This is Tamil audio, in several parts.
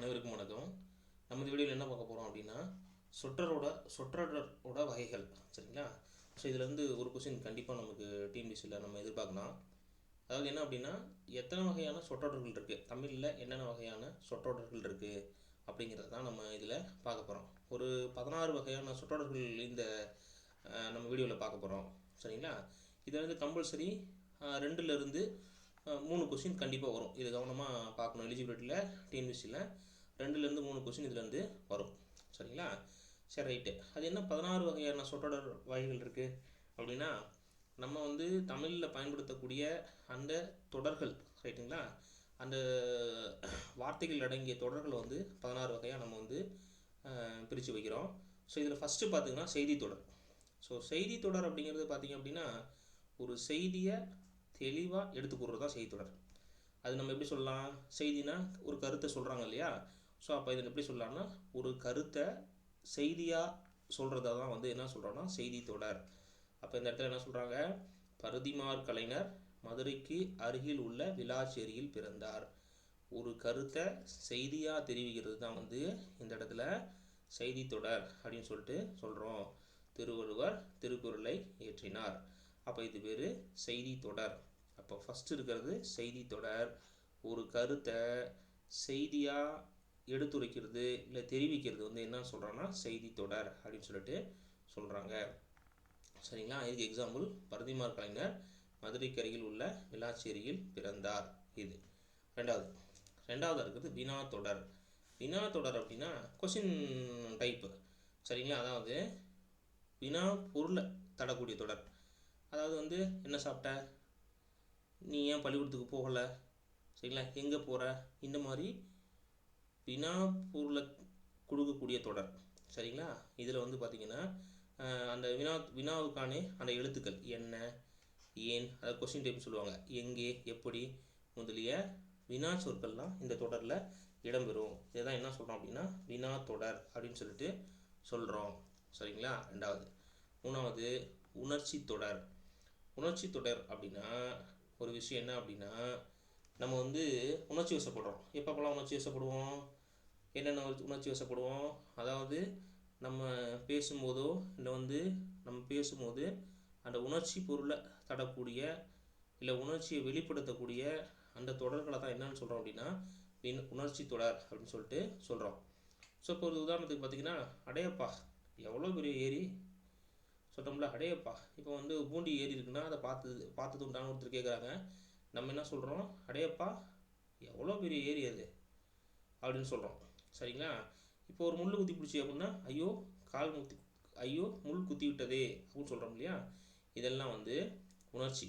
அனைவருக்கும் வணக்கம். நம்ம இந்த வீடியோவில் என்ன பார்க்க போகிறோம் அப்படின்னா சொற்றரோட சொற்றொடரோட வகைகள் சரிங்களா? ஸோ இதில் வந்து ஒரு கொஸ்டின் கண்டிப்பாக நமக்கு டிஎன்பிசியில் நம்ம எதிர்பார்க்கலாம். அதாவது என்ன அப்படின்னா எத்தனை வகையான சொற்றொடர்கள் இருக்குது தமிழில் என்னென்ன வகையான சொற்றொடர்கள் இருக்குது அப்படிங்கிறது தான் நம்ம இதில் பார்க்க போகிறோம் ஒரு பதினாறு வகையான சொற்றொடர்கள் இந்த நம்ம வீடியோவில் பார்க்க போகிறோம் சரிங்களா? இதில் வந்து கம்பல்சரி ரெண்டுலேருந்து மூணு கொஸ்டின் கண்டிப்பாக வரும். இது கவனமாக பார்க்கணும். எலிஜிபிலிட்டியில் டிஎன்பிசியில் ரெண்டுலேருந்து மூணு கொஷின் இதுலேருந்து வரும். சரிங்களா? சரி ரைட்டு அது என்ன பதினாறு வகையான சொற்றொடர் வகைகள் இருக்குது அப்படின்னா நம்ம வந்து தமிழில் பயன்படுத்தக்கூடிய அந்த தொடர்கள் ரைட்டுங்களா அந்த வார்த்தைகள் அடங்கிய தொடர்கள் வந்து பதினாறு வகையாக நம்ம வந்து பிரித்து வைக்கிறோம். ஸோ இதில் ஃபஸ்ட்டு பார்த்தீங்கன்னா செய்தி தொடர். ஸோ செய்தி தொடர் அப்படிங்கிறது பார்த்தீங்க அப்படின்னா ஒரு செய்தியை தெளிவாக எடுத்து கூறுறது தான் செய்தி தொடர். அது நம்ம எப்படி சொல்லலாம்? செய்தினா ஒரு கருத்தை சொல்கிறாங்க இல்லையா? ஸோ அப்போ இதில் எப்படி சொல்லலாம்னா ஒரு கருத்தை செய்தியாக சொல்கிறத தான் வந்து என்ன சொல்கிறோன்னா செய்தி தொடர். அப்போ இந்த இடத்துல என்ன சொல்கிறாங்க பருதிமார் கலைஞர் மதுரைக்கு அருகில் உள்ள விலாச்சேரியில் பிறந்தார். ஒரு கருத்தை செய்தியாக தெரிவிக்கிறது தான் வந்து இந்த இடத்துல செய்தி தொடர் அப்படின்னு சொல்லிட்டு சொல்கிறோம் திருவள்ளுவர் திருக்குறளை இயற்றினார். அப்போ இது பேர் செய்தி தொடர். அப்போ ஃபஸ்ட்டு இருக்கிறது செய்தி தொடர். ஒரு கருத்தை செய்தியாக எடுத்துரைக்கிறது இல்லை தெரிவிக்கிறது வந்து என்ன சொல்கிறான்னா செய்தி தொடர் அப்படின்னு சொல்லிட்டு சொல்கிறாங்க சரிங்களா? இதுக்கு எக்ஸாம்பிள் பரதிமார் கலைஞர் மதுரைக்கு அருகில் உள்ள விளாச்சேரியில் பிறந்தார். இது. ரெண்டாவது. ரெண்டாவது இருக்கிறது வினா தொடர். வினா தொடர் அப்படின்னா கொஷின் டைப்பு சரிங்களா? அதாவது வினா பொருளை தடக்கூடிய தொடர். அதாவது வந்து என்ன சாப்பிட்ட? நீ ஏன் பள்ளிக்கூடத்துக்கு போகலை? சரிங்களா? எங்கே போகிற இந்த மாதிரி வினாப்பூரில் கொடுக்கக்கூடிய தொடர். சரிங்களா? இதில் வந்து பார்த்திங்கன்னா அந்த வினா வினாவுக்கானே அந்த எழுத்துக்கள் என்ன ஏன் அதை கொஸ்டின் டைப் சொல்லுவாங்க. எங்கே எப்படி முதலிய வினா சொற்கள்லாம் இந்த தொடரில் இடம்பெறும். இதான் என்ன சொல்கிறோம் அப்படின்னா வினா தொடர் அப்படின்னு சொல்லிட்டு சொல்கிறோம் சரிங்களா? ரெண்டாவது. மூணாவது உணர்ச்சி தொடர். உணர்ச்சி தொடர் அப்படின்னா ஒரு விஷயம் என்ன அப்படின்னா நம்ம வந்து உணர்ச்சி வசப்படுறோம். எப்பப்போலாம் உணர்ச்சி வசப்படுவோம்? என்னென்ன உணர்ச்சி- வசப்படுவோம்? அதாவது நம்ம பேசும்போதோ இல்லை வந்து நம்ம பேசும்போது அந்த உணர்ச்சி பொருளை தடக்கூடிய இல்லை உணர்ச்சியை வெளிப்படுத்தக்கூடிய அந்த தொடர்களை தான் என்னென்னு சொல்கிறோம் அப்படின்னா வின் உணர்ச்சி தொடர் அப்படின்னு சொல்லிட்டு சொல்கிறோம் ஸோ இப்போ ஒரு உதாரணத்துக்கு பார்த்தீங்கன்னா அடையப்பா. எவ்வளோ பெரிய ஏரி? சொல்கிறோம்ல அடையப்பா. இப்போ வந்து பூண்டி ஏரி இருக்குன்னா அதை பார்த்து பார்த்தது உண்டான ஒருத்தர் கேட்குறாங்க நம்ம என்ன சொல்கிறோம் அடையப்பா எவ்வளோ பெரிய ஏரி அது? அப்படின்னு சொல்கிறோம் சரிங்களா? இப்போ ஒரு முள் குத்தி பிடிச்சி அப்படின்னா ஐயோ கால் முத்தி ஐயோ முள் குத்தி விட்டதே அப்படின்னு சொல்கிறோம் இல்லையா? இதெல்லாம் வந்து உணர்ச்சி.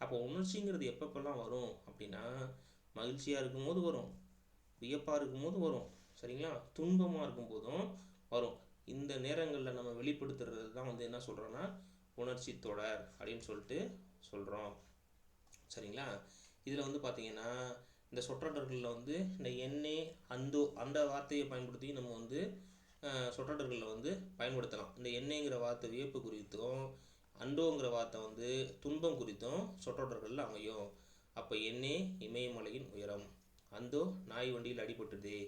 அப்போ உணர்ச்சிங்கிறது எப்பப்பெல்லாம் வரும் அப்படின்னா மகிழ்ச்சியாக இருக்கும்போது வரும் வியப்பாக இருக்கும்போது வரும் சரிங்களா? துன்பமாக இருக்கும்போதும் வரும். இந்த நேரங்களில் நம்ம வெளிப்படுத்துறது தான் வந்து என்ன சொல்கிறோன்னா உணர்ச்சி தொடர் அப்படின்னு சொல்லிட்டு சொல்கிறோம் சரிங்களா? இதில் வந்து பார்த்தீங்கன்னா இந்த சொற்றொடர்களில் வந்து இந்த எண்ணே அந்தோ அந்த வார்த்தையை பயன்படுத்தி நம்ம வந்து சொற்றொடர்களில் வந்து பயன்படுத்தலாம். இந்த எண்ணெய்ங்கிற வார்த்தை வியப்பு குறித்தும் அண்டோங்கிற வார்த்தை வந்து துன்பம் குறித்தும் சொற்றொடர்களில் அமையும். அப்போ எண்ணே இமயமலையின் உயரம். அந்தோ நாய் வண்டியில் அடிபட்டுதே.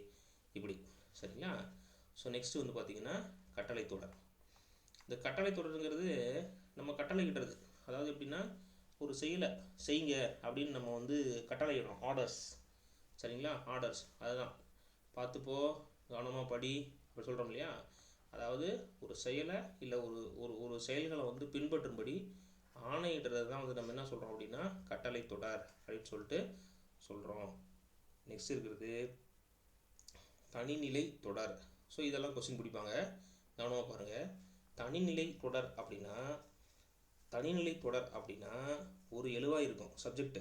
இப்படி. சரிங்களா? ஸோ நெக்ஸ்ட் வந்து பார்த்தீங்கன்னா கட்டளை தொடர். இந்த கட்டளை தொடருங்கிறது நம்ம கட்டளையிடுறது. அதாவது எப்படின்னா ஒரு செயலை செய்யுங்க அப்படின்னு நம்ம வந்து கட்டளையிடுறோம். ஆர்டர்ஸ் சரிங்களா? ஆர்டர்ஸ் அதுதான். பார்த்துப்போ கவனமாக படி. அப்படி சொல்கிறோம் இல்லையா? அதாவது ஒரு செயலை இல்லை ஒரு ஒரு ஒரு செயல்களை வந்து பின்பற்றும்படி ஆணையிடுறது தான் வந்து நம்ம என்ன சொல்கிறோம் அப்படின்னா கட்டளை தொடர் அப்படின்னு சொல்லிட்டு சொல்கிறோம் நெக்ஸ்ட் இருக்கிறது தனிநிலை தொடர். ஸோ இதெல்லாம் கொஸ்டின் பிடிப்பாங்க. கவனமாக பாருங்கள் தனிநிலை தொடர் அப்படின்னா தனிநிலை தொடர் அப்படின்னா ஒரு எழுவாக இருக்கும் சப்ஜெக்ட்டு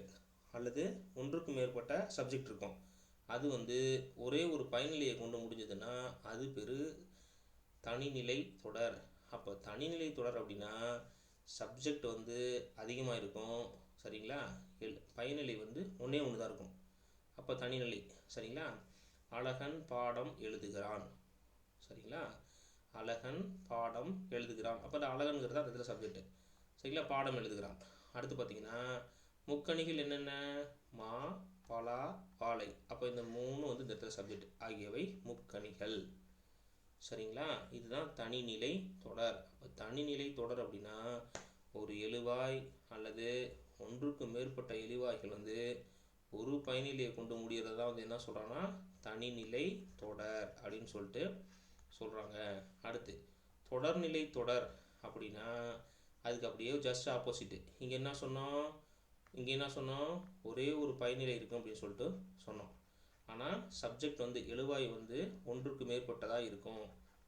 அல்லது ஒன்றுக்கு மேற்பட்ட சப்ஜெக்ட் இருக்கும். அது வந்து ஒரே ஒரு பயனிலையை கொண்டு முடிஞ்சதுன்னா அது பெரு தனிநிலை தொடர். அப்போ தனிநிலை தொடர் அப்படின்னா சப்ஜெக்ட் வந்து அதிகமாக இருக்கும் சரிங்களா? எல் பயனிலை வந்து ஒன்றே ஒன்று தான் இருக்கும். அப்போ தனிநிலை சரிங்களா? அழகன் பாடம் எழுதுகிறான் சரிங்களா? அழகன் பாடம் எழுதுகிறான். அப்போ அந்த அழகன்கிறது அந்த இதில் சப்ஜெக்ட்டு சரிங்களா? பாடம் எழுதுகிறான். அடுத்து பார்த்தீங்கன்னா முக்கணிகள் என்னென்ன? மா பலா வாழை அப்போ இந்த மூணு வந்து இந்த இடத்துல சப்ஜெக்ட் ஆகியவை முக்கணிகள். சரிங்களா? இதுதான் தனிநிலை தொடர். அப்போ தனிநிலை தொடர் அப்படின்னா ஒரு எழுவாய் அல்லது ஒன்றுக்கு மேற்பட்ட எழுவாய்கள் வந்து ஒரு பயனிலையை கொண்டு முடியறது தான் வந்து என்ன சொல்கிறாங்கன்னா தனிநிலை தொடர் அப்படின்னு சொல்லிட்டு சொல்கிறாங்க அடுத்து தொடர்நிலை தொடர் அப்படின்னா அதுக்கு அப்படியே ஜஸ்ட் ஆப்போசிட்டு இங்கே என்ன சொன்னோம் இங்கே என்ன சொன்னோம் ஒரே ஒரு பயனிலை இருக்கும் அப்படின்னு சொல்லிட்டு சொன்னோம். ஆனால் சப்ஜெக்ட் வந்து எழுவாய் வந்து ஒன்றுக்கு மேற்பட்டதாக இருக்கும்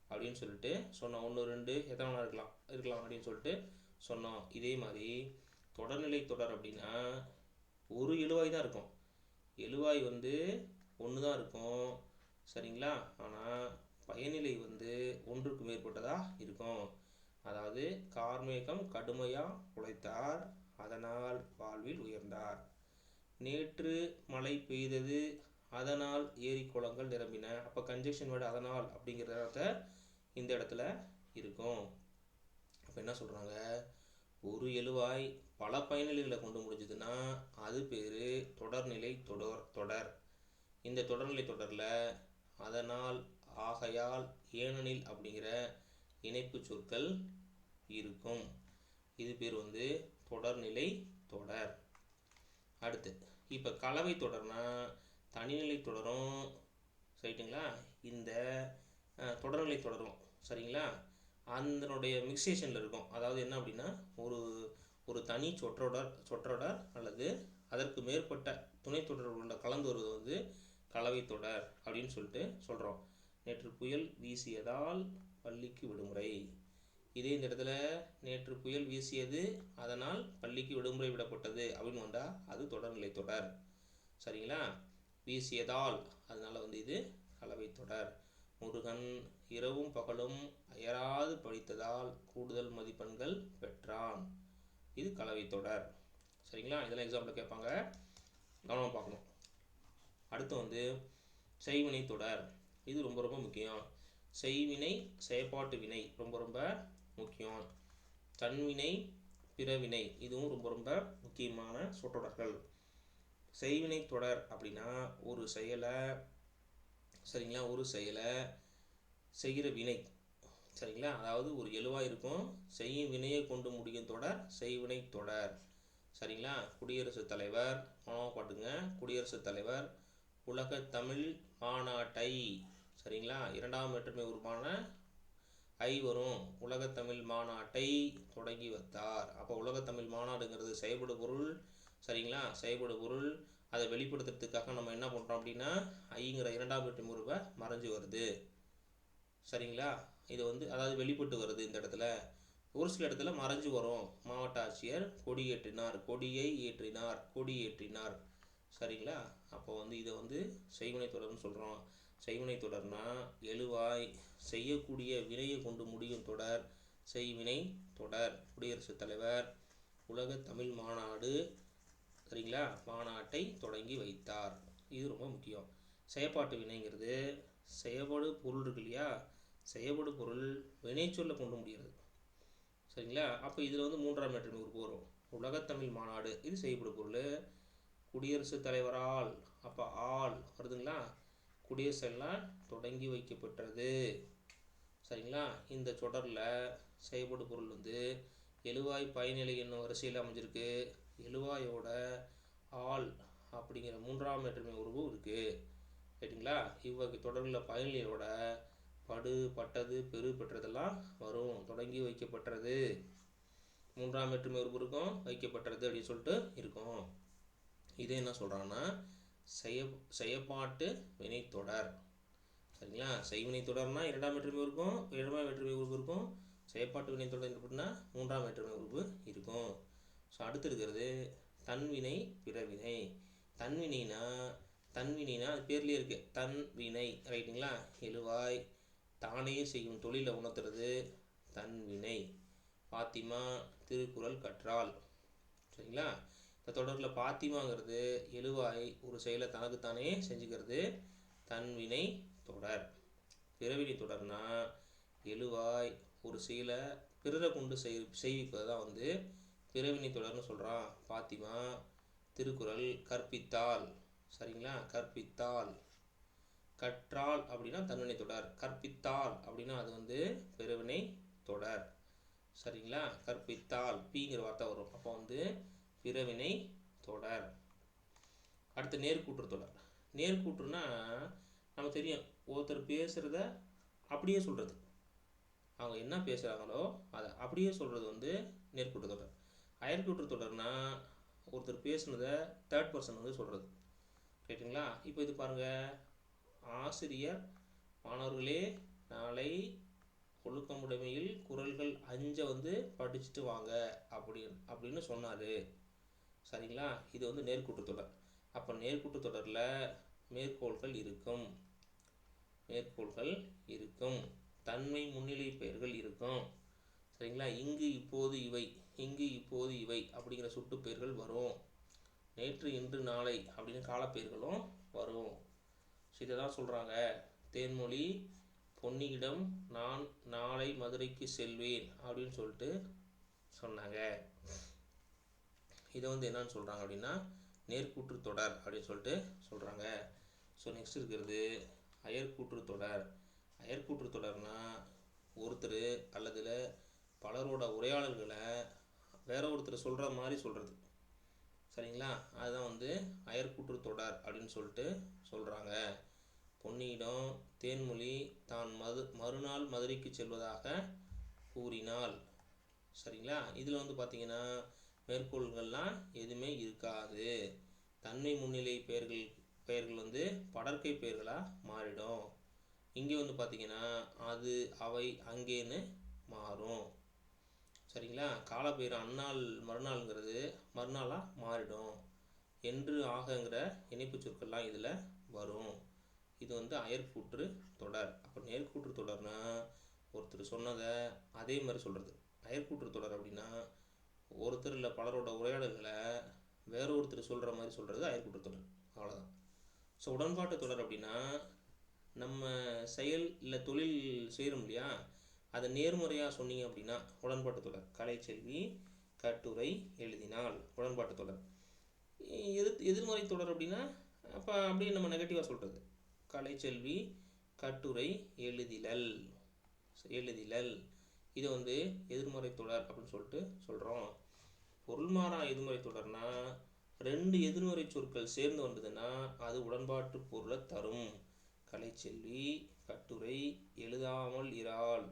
அப்படின்னு சொல்லிட்டு சொன்னோம். ஒன்று ரெண்டு எத்தனை இருக்கலாம் இருக்கலாம் அப்படின்னு சொல்லிட்டு சொன்னோம். இதே மாதிரி தொடர்நிலை தொடர் அப்படின்னா ஒரு எழுவாய் தான் இருக்கும். எழுவாய் வந்து ஒன்று தான் இருக்கும் சரிங்களா? ஆனால் பயனிலை வந்து ஒன்றுக்கு மேற்பட்டதாக இருக்கும். அதாவது கார்மேகம் கடுமையாக உழைத்தார் அதனால் வாழ்வில் உயர்ந்தார். நேற்று மழை பெய்தது அதனால் ஏரி குளங்கள் நிரம்பின. அப்போ கன்ஜெக்ஷன் வேர்டு அதனால் அப்படிங்கிறத இந்த இடத்துல இருக்கும். அப்போ என்ன சொல்கிறாங்க ஒரு எழுவாய் பல பயனிலைகளை கொண்டு முடிஞ்சதுன்னா அது பேர் தொடர்நிலை தொடர் தொடர். இந்த தொடர்நிலை தொடரில் அதனால் ஆகையால் ஏனெனில் அப்படிங்கிற இணைப்பு சொற்கள் இருக்கும். இது பேர் வந்து தொடர்நிலை தொடர். அடுத்து இப்போ கலவை தொடர்னா தனிநிலை தொடரும். சரிட்டுங்களா? இந்த தொடர்நிலை தொடரும். சரிங்களா? அதனுடைய மிக்சேஷனில் இருக்கும். அதாவது என்ன அப்படின்னா ஒரு ஒரு தனி சொற்றொடர் சொற்றொடர் அல்லது அதற்கு மேற்பட்ட துணை தொடர்களோட கலந்து வருவது வந்து கலவை தொடர் அப்படின்னு சொல்லிட்டு சொல்கிறோம் நேற்று புயல் வீசியதால் பள்ளிக்கு விடுமுறை. இதே இந்த இடத்துல நேற்று புயல் வீசியது அதனால் பள்ளிக்கு விடுமுறை விடப்பட்டது அப்படின்னு வந்தால் அது தொடர்நிலை தொடர். சரிங்களா? வீசியதால் அதனால் வந்து இது கலவை தொடர். முருகன் இரவும் பகலும் அயராது படித்ததால் கூடுதல் மதிப்பெண்கள் பெற்றான். இது கலவை தொடர். சரிங்களா? இதெல்லாம் எக்ஸாம்பிள் கேட்பாங்க. கவனமாக பார்க்கணும். அடுத்து வந்து செய்வினை தொடர். இது ரொம்ப ரொம்ப முக்கியம். செய்வினை செயற்பாட்டு வினை ரொம்ப ரொம்ப முக்கியம். தன்வினை பிறவினை இதுவும் ரொம்ப ரொம்ப முக்கியமான சொற்றொடர்கள். செய்வினை தொடர் அப்படின்னா ஒரு செயலை சரிங்களா? ஒரு செயலை செய்கிற வினை சரிங்களா? அதாவது ஒரு எழுவாக இருக்கும். செய்யும் வினையை கொண்டு முடியும் தொடர் செய்வினை தொடர் சரிங்களா? குடியரசுத் தலைவர் மாணவ பாட்டுங்க. குடியரசுத் தலைவர் உலக தமிழ் மாநாட்டை சரிங்களா? இரண்டாம் வேற்றுமை உருவான ஐ வரும். உலகத்தமிழ் மாநாட்டை தொடங்கி வைத்தார். அப்போ உலகத்தமிழ் மாநாடுங்கிறது செயல்படு பொருள் சரிங்களா? செயல்படு பொருள். அதை வெளிப்படுத்துறதுக்காக நம்ம என்ன பண்ணுறோம் அப்படின்னா ஐங்கிற இரண்டாம் வேற்றுமை முருவை மறைஞ்சு வருது. சரிங்களா? இது வந்து அதாவது வெளிப்பட்டு வருது இந்த இடத்துல. ஒரு சில இடத்துல மறைஞ்சு வரும். மாவட்ட ஆட்சியர் கொடியேற்றினார். கொடியை ஏற்றினார். கொடி ஏற்றினார் சரிங்களா? அப்போ வந்து இதை வந்து செய்வினை தொடர்னு சொல்கிறோம் செய்வினை தொடர்னா எழுவாய் செய்யக்கூடிய வினையை கொண்டு முடியும் தொடர் செய்வினை தொடர். குடியரசுத் தலைவர் உலக தமிழ் மாநாடு சரிங்களா? மாநாட்டை தொடங்கி வைத்தார். இது ரொம்ப முக்கியம். செயற்பாட்டு வினைங்கிறது செயல்படு பொருள் இருக்கு இல்லையா? செயல்படு பொருள் வினைச்சொல்லை கொண்டு முடிகிறது. சரிங்களா? அப்போ இதில் வந்து மூன்றாம் வேற்றுமை நூறு வரும் உலகத்தமிழ் மாநாடு இது செய்யப்படு பொருள். குடியரசுத் தலைவரால் அப்போ ஆள் வருதுங்களா? குடியரசெல்லாம் தொடங்கி வைக்கப்பட்டது சரிங்களா? இந்த தொடரில் செயல்படு பொருள் வந்து எழுவாய் பயனிலை என்னும் வரிசையில் அமைஞ்சிருக்கு. எழுவாயோட ஆள் அப்படிங்கிற மூன்றாம் வேற்றுமை உருவு இருக்குது ரைட்டுங்களா இவ்வகை தொடர்களில் பயனிலையோட படு பட்டது பெரு பெற்றதெல்லாம் வரும். தொடங்கி வைக்கப்பட்டது மூன்றாம் வேற்றுமை உறுப்பு இருக்கும். வைக்கப்பட்டது அப்படின்னு சொல்லிட்டு இருக்கும். இதே என்ன சொல்கிறாங்கன்னா செய்ய செயப்பாட்டு வினைத்தொடர் சரிங்களா? செய்வினை தொடர்னா இரண்டாம் வேற்றுமை இருக்கும் இரண்டாம் வேற்றுமை உறுப்பு இருக்கும். செயற்பாட்டு வினைத்தொடர் அப்படின்னா மூன்றாம் வேற்றுமை உறுப்பு இருக்கும். ஸோ அடுத்து இருக்கிறது தன்வினை பிறவினை தன்வினைனா தன்வினைனா அது பேர்லேயே இருக்குது தன்வினை ரைட்டுங்களா? எழுவாய் தானே செய்யும் தொழிலை உணர்த்துறது தன்வினை பாத்திமா திருக்குறள் கற்றால். சரிங்களா? இந்த தொடரில் பாத்திமாங்கிறது எழுவாய் ஒரு செயலை தனக்குத்தானே செஞ்சுக்கிறது. தன்வினை தொடர். பிறவினை தொடர்னா எழுவாய் ஒரு செயலை பிறரை கொண்டு செய் செய்விப்பது தான் வந்து பிறவினை தொடர்னு சொல்கிறான் பாத்திமா. திருக்குறள் கற்பித்தால். சரிங்களா? கற்பித்தால். கற்றால் அப்படின்னா தன்வினை தொடர். கற்பித்தால் அப்படின்னா அது வந்து பிறவினை தொடர். சரிங்களா? கற்பித்தால். பிங்கிற வார்த்தை வரும். அப்போ வந்து பிறவினை தொடர். அடுத்து நேர்கூற்று தொடர். நேர்கூற்றுனா நமக்கு தெரியும் ஒருத்தர் பேசுகிறத அப்படியே சொல்கிறது அவங்க என்ன பேசுகிறாங்களோ அதை அப்படியே சொல்கிறது வந்து நேர்கூற்று தொடர். அயற்கூற்று தொடர்னா ஒருத்தர் பேசுனதை தேர்ட் பர்சன் வந்து சொல்கிறது ரைட்டுங்களா இப்போ இது பாருங்கள் ஆசிரியர் மாணவர்களே நாளை ஒழுக்கமுடைமையில் குரல்கள் அஞ்சை வந்து படிச்சுட்டு வாங்க அப்படின்னு அப்படின்னு சொன்னார். சரிங்களா? இது வந்து நேர்கூட்டு தொடர். அப்போ நேர்கூட்டு தொடரில் மேற்கோள்கள் இருக்கும். மேற்கோள்கள் இருக்கும். தன்மை முன்னிலை பெயர்கள் இருக்கும். சரிங்களா? இங்கு இப்போது இவை. இங்கு இப்போது இவை அப்படிங்கிற சுட்டு பெயர்கள் வரும். நேற்று இன்று நாளை அப்படின்னு காலப்பெயர்களும் வரும். ஸோ இதை தான் சொல்கிறாங்க தேன்மொழி பொன்னியிடம் நான் நாளை மதுரைக்கு செல்வேன் அப்படின்னு சொல்லிட்டு சொன்னாங்க. இதை வந்து என்னன்னு சொல்கிறாங்க அப்படின்னா நேர்கூற்று தொடர் அப்படின்னு சொல்லிட்டு சொல்கிறாங்க ஸோ நெக்ஸ்ட் இருக்கிறது அயற்கூற்று தொடர். அயற்கூற்று தொடர்னால் ஒருத்தர் அல்லதுல பலரோட உரையாடல்களை வேற ஒருத்தர் சொல்கிற மாதிரி சொல்கிறது சரிங்களா? அதுதான் வந்து அயற்கூற்று தொடர் அப்படின்னு சொல்லிட்டு சொல்கிறாங்க பொன்னியிடம் தேன்மொழி தான் மது மறுநாள் மதுரைக்கு செல்வதாக கூறினாள். சரிங்களா? இதில் வந்து பார்த்தீங்கன்னா மேற்கோள்கள்லாம் எதுவுமே இருக்காது. தன்மை முன்னிலை பெயர்கள் பெயர்கள் வந்து படற்கை பெயர்களாக மாறிடும். இங்கே வந்து பார்த்திங்கன்னா அது அவை அங்கேன்னு மாறும். சரிங்களா? காலப்பெயர் அந்நாள் மறுநாள்ங்கிறது மறுநாளாக மாறிடும். என்று ஆகங்கிற இணைப்பு சொற்கள்லாம் இதில் வரும். இது வந்து அயற்கூற்று தொடர். அப்போ நேர்கூற்று தொடர்னா ஒருத்தர் சொன்னதை அதே மாதிரி சொல்கிறது அயற்கூற்று தொடர் அப்படின்னா ஒருத்தர் இல்லை பலரோட உரையாடல்களை வேற ஒருத்தர் சொல்கிற மாதிரி சொல்கிறது ஆயர்கூட்ட தொடர் அவ்வளோதான் ஸோ உடன்பாட்டு தொடர் அப்படின்னா நம்ம செயல் இல்லை தொழில் செய்கிறோம் இல்லையா? அதை நேர்முறையாக சொன்னீங்க அப்படின்னா உடன்பாட்டு தொடர். கலைச்செல்வி கட்டுரை எழுதினால் உடன்பாட்டு தொடர். எதிர் எதிர்மறை தொடர் அப்படின்னா அப்போ அப்படியே நம்ம நெகட்டிவாக சொல்கிறது கலைச்செல்வி கட்டுரை எழுதிலல். எழுதிலல். இது வந்து எதிர்மறை தொடர் அப்படின்னு சொல்லிட்டு சொல்கிறோம் பொருள்மாறா எதிர்மறை தொடர்னா ரெண்டு எதிர்மறை சொற்கள் சேர்ந்து வந்ததுன்னா அது உடன்பாட்டு பொருளை தரும். கலைச்செல்வி கட்டுரை எழுதாமல் இறால்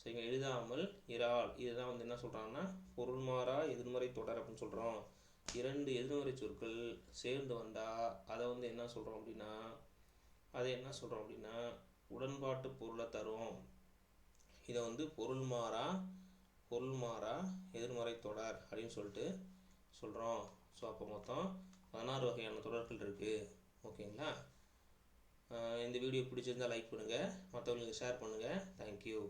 சரிங்க எழுதாமல் இறால் இதுதான் வந்து என்ன சொல்கிறாங்கன்னா பொருள்மாறா எதிர்மறை தொடர் அப்படின்னு சொல்கிறோம் இரண்டு எதிர்மறை சொற்கள் சேர்ந்து வந்தால் அதை வந்து என்ன சொல்கிறோம் அப்படின்னா அதை என்ன சொல்கிறோம் அப்படின்னா உடன்பாட்டு பொருளை தரும். இதை வந்து பொருள் மாறா பொருள் மாறா எதிர்மறை தொடர் அப்படின்னு சொல்லிட்டு சொல்கிறோம் ஸோ அப்போ மொத்தம் பதினாறு வகையான தொடர்கள் இருக்குது ஓகேங்களா இந்த வீடியோ பிடிச்சிருந்தால் லைக் பண்ணுங்கள் மற்றவங்களுக்கு ஷேர் பண்ணுங்கள் தேங்க்யூ